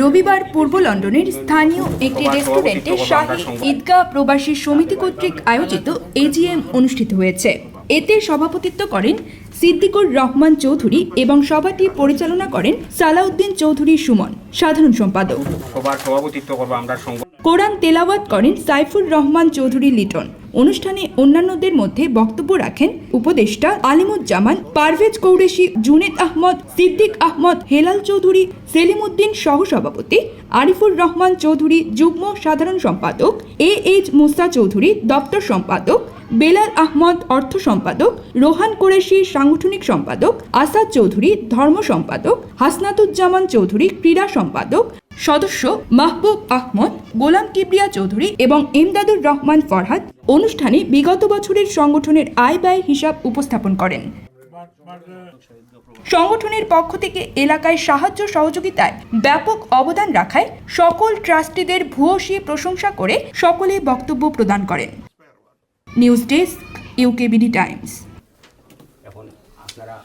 রবিবার পূর্ব লন্ডনের স্থানীয় একটি রেস্টুরেন্টে শাহী ঈদগাহ প্রবাসী সমিতি কর্তৃক আয়োজিত এজিএম অনুষ্ঠিত হয়েছে। এতে সভাপতিত্ব করেন সিদ্দিকুর রহমান চৌধুরী এবং সভাটি পরিচালনা করেন সালাউদ্দিন চৌধুরী সুমন সাধারণ সম্পাদক। কোরআন তেলাওয়াত করেন সাইফুর রহমান চৌধুরী লিটন। অনুষ্ঠানে অন্যান্যদের মধ্যে বক্তব্য রাখেন উপদেষ্টা আলিমুজ্জামান, পারভেজ কৌরেশি, জুনেদ আহমদ, সিদ্দিক আহমদ, হেলাল চৌধুরী সেলিম উদ্দিন সহসভাপতি, আরিফুর রহমান চৌধুরী, যুগ্ম সাধারণ সম্পাদক এ এইচ মুসা চৌধুরী, দপ্তর সম্পাদক, বেলাল আহমদ, অর্থ সম্পাদক, রোহান কোরেশি, সাংগঠনিক সম্পাদক, আসাদ চৌধুরী, ধর্ম সম্পাদক, হাসনাতুজ্জামান চৌধুরী, ক্রীড়া সম্পাদক সদস্য মাহবুব আহমদ, গোলাম কিবরিয়া চৌধুরী এবং এমদাদুর রহমান ফরহাদ অনুষ্ঠানে বিগত বছরের সংগঠনের আয় ব্যয় হিসাব উপস্থাপন করেন। সংগঠনের পক্ষ থেকে এলাকায় সাহায্য সহযোগিতায় ব্যাপক অবদান রাখায় সকল ট্রাস্টিদের ভূয়সী প্রশংসা করে সকলে বক্তব্য প্রদান করেন। News desk, UKBD Times. এখন আপনারা